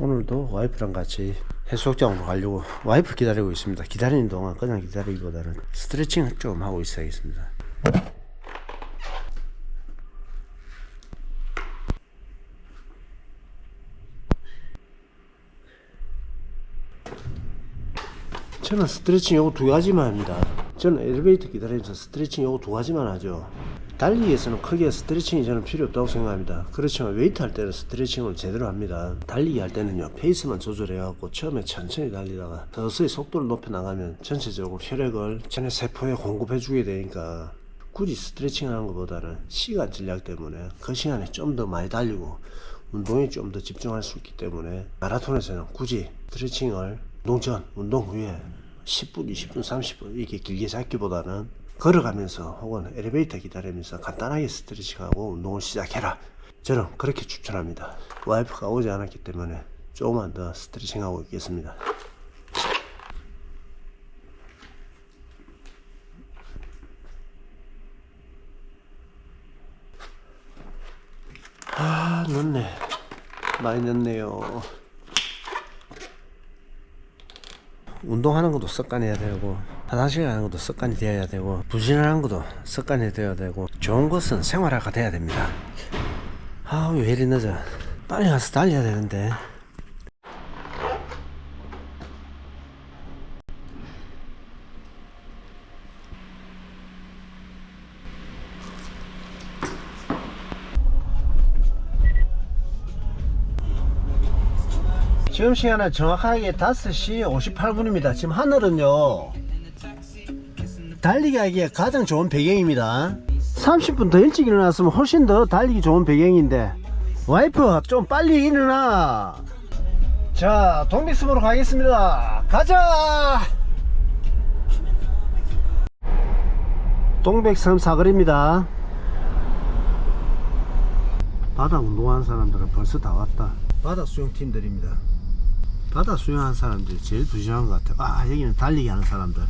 오늘도 와이프랑 같이 해수욕장으로 가려고 와이프 기다리고 있습니다. 기다리는 동안 그냥 기다리기보다는 스트레칭을 좀 하고 있어야겠습니다. 저는 스트레칭 요거 두 가지만 합니다. 저는 엘리베이터 기다리면서 스트레칭 요거 두 가지만 하죠. 달리기에서는 크게 스트레칭이 저는 필요 없다고 생각합니다. 그렇지만 웨이트 할 때는 스트레칭을 제대로 합니다. 달리기 할 때는요, 페이스만 조절해갖고 처음에 천천히 달리다가 서서히 속도를 높여 나가면 전체적으로 혈액을 전에 세포에 공급해주게 되니까 굳이 스트레칭 하는 것보다는 시간 전략 때문에 그 시간에 좀 더 많이 달리고 운동에 좀 더 집중할 수 있기 때문에 마라톤에서는 굳이 스트레칭을 운동 전, 운동 후에 10분, 20분, 30분 이렇게 길게 잡기보다는 걸어가면서 혹은 엘리베이터 기다리면서 간단하게 스트레칭하고 운동을 시작해라. 저는 그렇게 추천합니다. 와이프가 오지 않았기 때문에 조금만 더 스트레칭하고 있겠습니다. 아, 늦네. 많이 늦네요. 운동하는 것도 습관해야 되고 화장실 가는 것도 습관이 되어야 되고 부지런한 것도 습관이 되어야 되고 좋은 것은 생활화가 돼야 됩니다. 아우 왜 이리 늦어. 빨리 가서 달려야 되는데. 지금 시간은 정확하게 5시 58분입니다. 지금 하늘은요, 달리기 하기에 가장 좋은 배경입니다. 30분 더 일찍 일어났으면 훨씬 더 달리기 좋은 배경인데, 와이프, 좀 빨리 일어나! 자, 동백섬으로 가겠습니다. 가자! 동백섬 사거리입니다. 바다 운동하는 사람들은 벌써 다 왔다. 바다 수영팀들입니다. 바다 수영하는 사람들이 제일 부지런한 것 같아요. 아, 여기는 달리기 하는 사람들.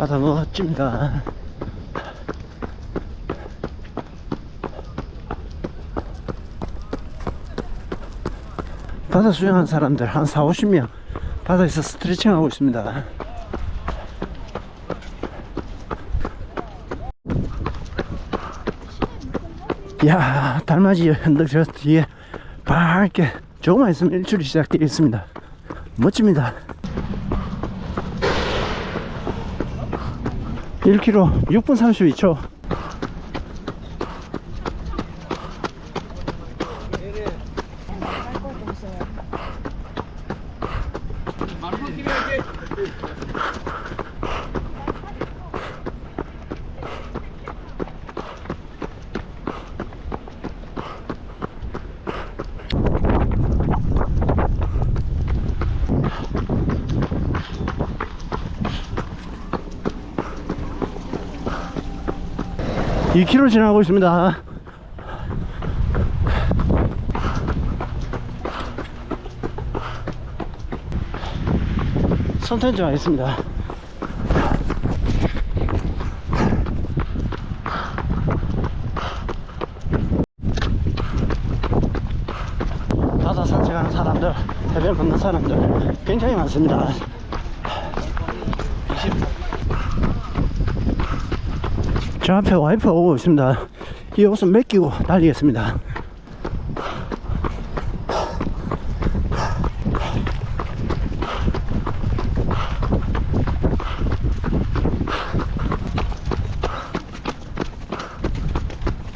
바다 멋집니다. 바다 수영하는 사람들 한 4, 50명 바다에서 스트레칭 하고 있습니다. 야 달맞이 언덕 저 뒤에 밝게 조금만 있으면 일출이 시작되겠습니다 멋집니다 1km 6분 32초 이 k m 지나고 있습니다. 선텐지 와 있습니다. 바다 산책하는 사람들 해변 걷는 사람들 굉장히 많습니다 저 앞에 와이프가 오고 있습니다. 이 옷은 맡기고 달리겠습니다.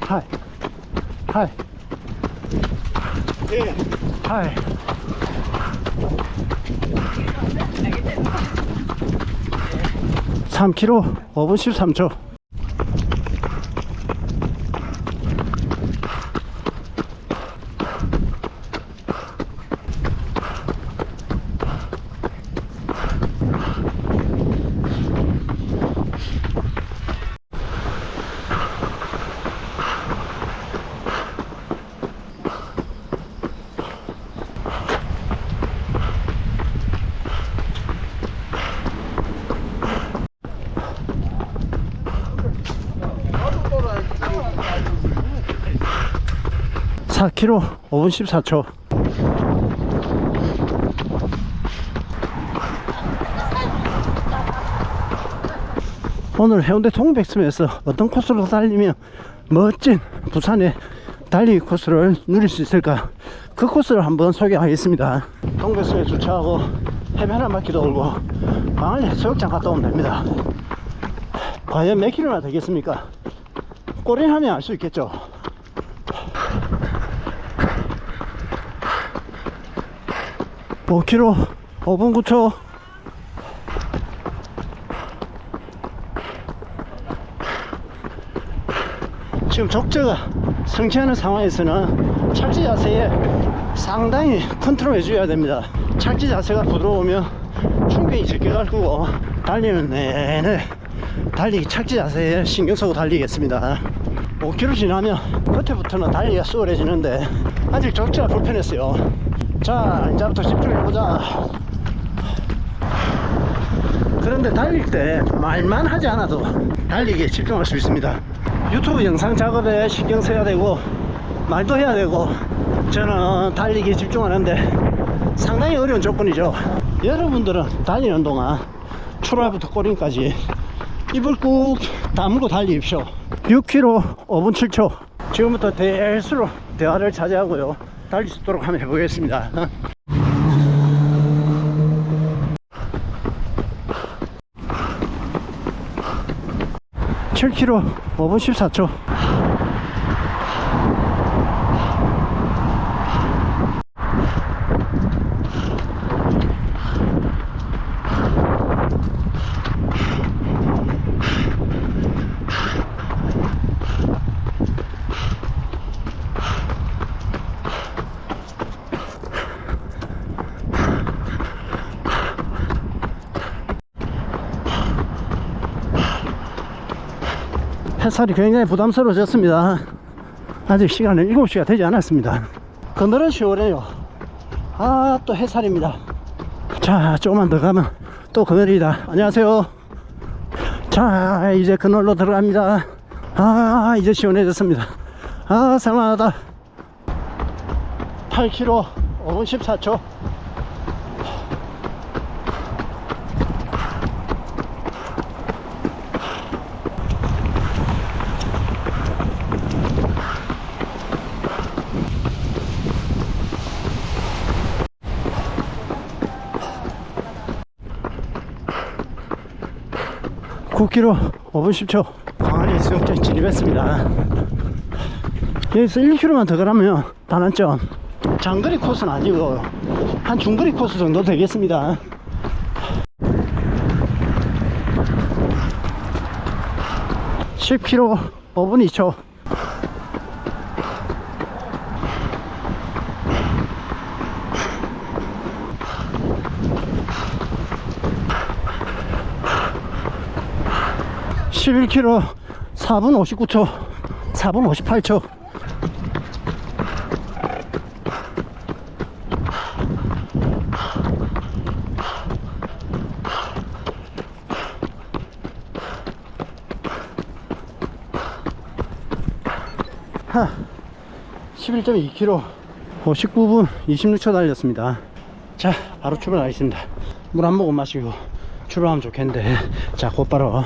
하이. 하이. 하이. 삼 k m 5분 13초. 4km 5분 14초. 오늘 해운대 동백섬에서 어떤 코스로 달리면 멋진 부산의 달리기 코스를 누릴 수 있을까? 그 코스를 한번 소개하겠습니다. 동백섬에 주차하고 해변 한 바퀴 돌고 광안리 해수욕장 갔다 오면 됩니다. 과연 몇 킬로나 되겠습니까? 꼬린하면 알 수 있겠죠 5km 5분 9초 지금 적재가 성취하는 상황에서는 착지 자세에 상당히 컨트롤 해줘야 됩니다. 착지 자세가 부드러우면 충분히 적게 갈 거고 달리는 내내 달리기 착지 자세에 신경 쓰고 달리겠습니다. 5km 지나면 끝에부터는 달리기가 수월해지는데 아직 적재가 불편했어요 자 이제부터 집중해보자. 그런데 달릴 때 말만 하지 않아도 달리기에 집중할 수 있습니다. 유튜브 영상 작업에 신경 써야 되고 말도 해야 되고 저는 달리기에 집중하는데 상당히 어려운 조건이죠. 여러분들은 달리는 동안 출발부터 꼬림까지 입을 꾹 다물고 달리십시오. 6km 5분 7초. 지금부터 대수로 대화를 차지하고요 달릴 수 있도록 한번 해보겠습니다. 7km 5분 14초 햇살이 굉장히 부담스러워졌습니다. 아직 시간은 7시가 되지 않았습니다. 그늘은 시원해요. 아, 또 햇살입니다. 자, 조금만 더 가면 또 그늘이다. 안녕하세요. 자, 이제 그늘로 들어갑니다. 아, 이제 시원해졌습니다. 아, 살만하다. 8km 5분 14초. 구 k m 5분 10초 광안리 수영장 진입했습니다. 여기서 1km만 더 가라면 단한점. 장거리 코스는 아니고 한 중거리 코스 정도 되겠습니다. (10 k m 5분 2초) (11 k m 4분 59초) (4분 58초) 하, 11.2km 59분 26초 달렸습니다. 자 바로 출발하겠습니다. 물 한 모금 마시고 출발하면 좋겠는데. 자 곧바로